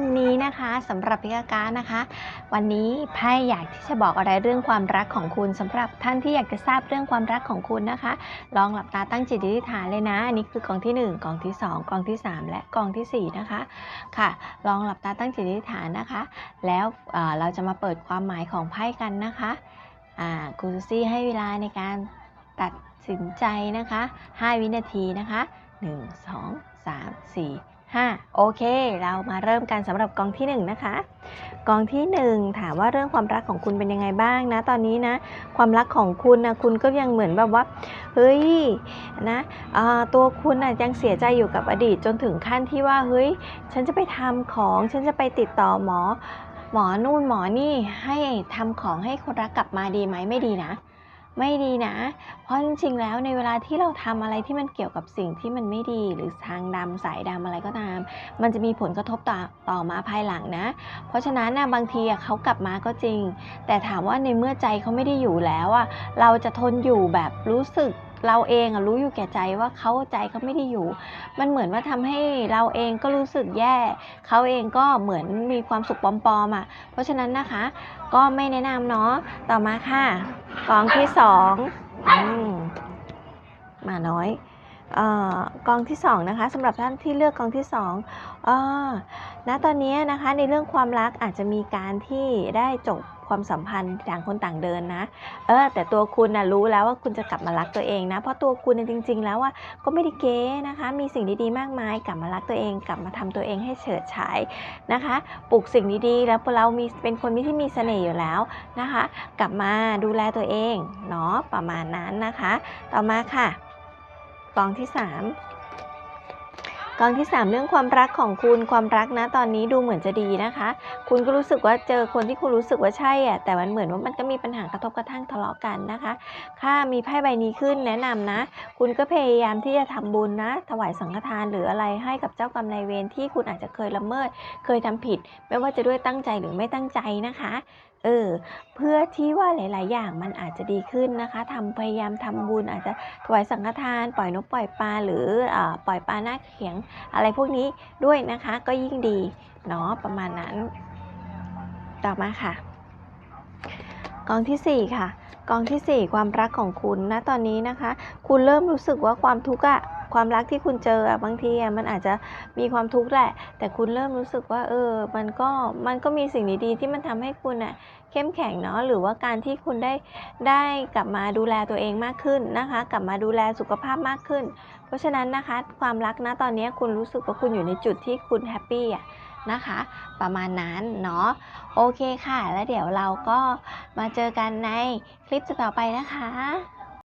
วันนี้นะคะสำหรับพิกาการนะคะ วันนี้ไพ่อยากที่จะบอกอะไรเรื่องความรักของคุณสำหรับท่านที่อยากจะทราบเรื่องความรักของคุณนะคะ ลองหลับตาตั้งจิตอธิษฐานเลยนะอันนี้คือกองที่ 1กองที่ 2กองที่ 3 และกองทีสี่4 นะคะค่ะ ลองหลับตาตั้งจิตอธิษฐานนะคะ แล้วเเราจะมาเปิดความหมายของไพ่กันนะคะครูซูซี่ให้เวลาในการตัดสินใจนะคะ 5 วินาทีนะคะ 1 2 3 4 5โอเค เรามาเริ่มกันสำหรับกองที่ 1 นะคะ กองที่ 1 ถามว่าเรื่องความรักของคุณเป็นยังไงบ้างนะ ตอนนี้นะ ความรักของคุณนะคุณก็ยังเหมือนแบบว่าเฮ้ยนะตัวคุณนะยังเสียใจอยู่กับอดีตจนถึงขั้นที่ว่าเฮ้ยฉันจะไปทำของฉันจะไปติดต่อหมอ หมอนู่นหมอนี่ให้ทำของให้คนรักกลับมาดีไหมไม่ดีนะ ไม่ดีนะ เพราะจริงๆแล้วในเวลาที่เราทำอะไรที่มันเกี่ยวกับสิ่งที่มันไม่ดี หรือทางดำสายดำอะไรก็ตาม มันจะมีผลกระทบต่อต่อมาภายหลังนะ เพราะฉะนั้นนะบางทีเขากลับมาก็จริง แต่ถามว่าในเมื่อใจเขาไม่ได้อยู่แล้วอะเราจะทนอยู่แบบรู้สึก เราเองอรู้อยู่แก่ใจว่าเขาใจเขาไม่ได้อยู่ มันเหมือนว่าทำให้เราเองก็รู้สึกแย่เขาเองก็เหมือนมีความสุขปลอมๆอะ เพราะฉะนั้นนะคะ ก็ไม่แนะนำเนาะต่อมาค่ะกองที่สองอมมาน้อยออกองที่สองนะคะสำหรับท่านที่เลือกกองที่สองเออณตอนนี้นะคะในเรื่องความรักอาจจะมีการที่ได้จบ ความสัมพันธ์ต่างคนต่างเดินนะ เออ แต่ตัวคุณนะรู้แล้วว่าคุณจะกลับมารักตัวเองนะ เพราะตัวคุณน่ะจริง ๆ แล้วว่าก็ไม่ได้เก๊นะคะ มีสิ่งดีๆมากมาย กลับมารักตัวเอง กลับมาทำตัวเองให้เฉิดฉายนะคะ ปลูกสิ่งดีๆ แล้วเรามีเป็นคนที่มีเสน่ห์อยู่แล้วนะคะ กลับมาดูแลตัวเองเนาะประมาณนั้นนะคะ ต่อมาค่ะกองที่ 3 กองที่ 3 เรื่องความรักของคุณความรักนะตอนนี้ดูเหมือนจะดีนะคะ คุณก็รู้สึกว่าเจอคนที่คุณรู้สึกว่าใช่อะแต่มันเหมือนว่ามันก็มีปัญหากระทบกระทั่งทะเลาะกันนะคะถ้ามีไพ่ใบนี้ขึ้นแนะนำนะ คุณก็พยายามที่จะทำบุญนะ ถวายสังฆทานหรืออะไรให้กับเจ้ากรรมนายเวรที่คุณอาจจะเคยละเมิด เคยทำผิด ไม่ว่าจะด้วยตั้งใจหรือไม่ตั้งใจนะคะเออเพื่อที่ว่าหลาย ๆ อย่างมันอาจจะดีขึ้นนะคะทำพยายามทำบุญอาจจะถวายสังฆทาน ปล่อยนกปล่อยปลาหรืออปล่อยปลาหน้าเขียง อะไรพวกนี้ด้วยนะคะ ก็ยิ่งดีเนาะประมาณนั้น ต่อมาค่ะ กองทีสี่4 ค่ะ กองทีสี่ 4 ความรักของคุณนะตอนนี้นะคะ คุณเริ่มรู้สึกว่าความทุกข์อะ ความรักที่คุณเจออะบางทีอะมันอาจจะมีความทุกข์แหละ แต่คุณเริ่มรู้สึกว่า เออ มันก็มันก็มีสิ่งดีๆที่มันทำให้คุณอะเข้มแข็งเนาะหรือว่าการที่คุณได้ได้กลับมาดูแลตัวเองมากขึ้นนะคะ กลับมาดูแลสุขภาพมากขึ้น เพราะฉะนั้นนะคะ ความรักนะตอนนี้คุณรู้สึกว่าคุณอยู่ในจุดที่คุณแฮปปี้อะนะคะ ประมาณนั้นเนาะโอเคค่ะ แล้วเดี๋ยวเราก็มาเจอกันในคลิปต่อไปนะคะ